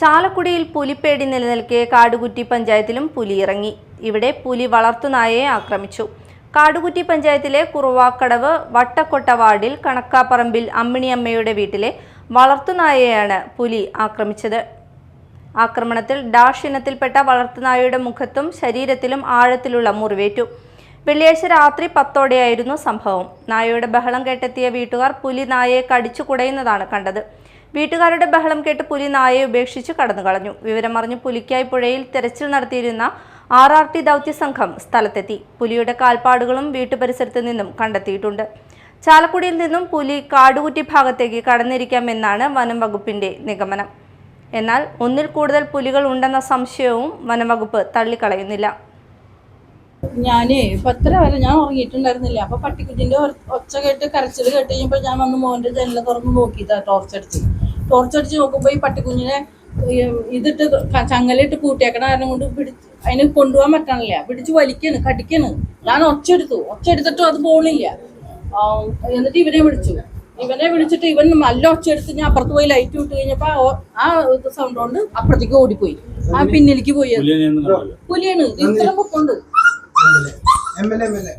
ചാലക്കുടിയിൽ പുലിപ്പേടി നിലനിൽക്കെ കാടുകുറ്റി പഞ്ചായത്തിലും പുലി ഇറങ്ങി ഇവിടെ പുലി വളർത്തുനായയെ ആക്രമിച്ചു. കാടുകുറ്റി പഞ്ചായത്തിലെ കുറുവാക്കടവ് വട്ടക്കൊട്ട വാർഡിൽ കണക്കാപ്പറമ്പിൽ അമ്മിണിയമ്മയുടെ വീട്ടിലെ വളർത്തുനായയാണ് പുലി ആക്രമിച്ചത്. ആക്രമണത്തിൽ ഡാഷ് ഇനത്തിൽപ്പെട്ട വളർത്തുനായയുടെ മുഖത്തും ശരീരത്തിലും ആഴത്തിലുള്ള മുറിവേറ്റു. വെള്ളിയാഴ്ച രാത്രി പത്തോടെയായിരുന്നു സംഭവം. നായയുടെ ബഹളം കേട്ടെത്തിയ വീട്ടുകാർ പുലി നായയെ കടിച്ചു കുടയുന്നതാണ് കണ്ടത്. വീട്ടുകാരുടെ ബഹളം കേട്ട് പുലി നായയെ ഉപേക്ഷിച്ച് കടന്നു കളഞ്ഞു വിവരമറിഞ്ഞ് പുലിക്കായി പുഴയിൽ തെരച്ചിൽ നടത്തിയിരുന്ന ആർ ആർ ടി ദൗത്യസംഘം സ്ഥലത്തെത്തി. പുലിയുടെ കാൽപ്പാടുകളും വീട്ടുപരിസരത്ത് നിന്നും കണ്ടെത്തിയിട്ടുണ്ട്. ചാലക്കുടിയിൽ നിന്നും പുലി കാടുകുറ്റി ഭാഗത്തേക്ക് കടന്നിരിക്കാമെന്നാണ് വനം വകുപ്പിന്റെ നിഗമനം. എന്നാൽ ഒന്നിൽ കൂടുതൽ പുലികൾ ഉണ്ടെന്ന സംശയവും വനംവകുപ്പ് തള്ളിക്കളയുന്നില്ല. ഞാനേ പത്തര വരെ ഞാൻ ഉറങ്ങിയിട്ടുണ്ടായിരുന്നില്ല. അപ്പൊ പട്ടിക്കുട്ടിന്റെ ഒച്ച കേട്ട് കരച്ചിൽ കേട്ട് കഴിഞ്ഞപ്പോ ഞാൻ വന്ന് മോന്റെ ജനല തുറന്ന് നോക്കിയതാ ടോർച്ച് അടിച്ച് നോക്കുമ്പോൾ ഈ പട്ടിക്കുഞ്ഞിനെ ഇതിട്ട് ചങ്ങലിട്ട് ചങ്ങലയിട്ട് പൂട്ടിയേക്കണ കാരണം കൊണ്ട് പിടിച്ച് അതിന് കൊണ്ടുപോകാൻ പറ്റണില്ല. പിടിച്ച് വലിക്കാണ് കടിക്കാണ്. ഞാൻ ഒച്ചെടുത്തു എടുത്തു ഒച്ച എടുത്തിട്ടും അത് പോണില്ല. എന്നിട്ട് ഇവനെ വിളിച്ചു. ഇവനെ വിളിച്ചിട്ട് ഇവൻ നല്ല ഒച്ച എടുത്ത് ഞാൻ അപ്പുറത്ത് പോയി ലൈറ്റ് വിട്ട് കഴിഞ്ഞപ്പോ ആ സൗണ്ട് കൊണ്ട് അപ്പുറത്തേക്ക് ഓടിപ്പോയി. ആ പിന്നിലേക്ക് പോയി. പുലിയാണ്. ഇത്രയും ഇത്ര എ.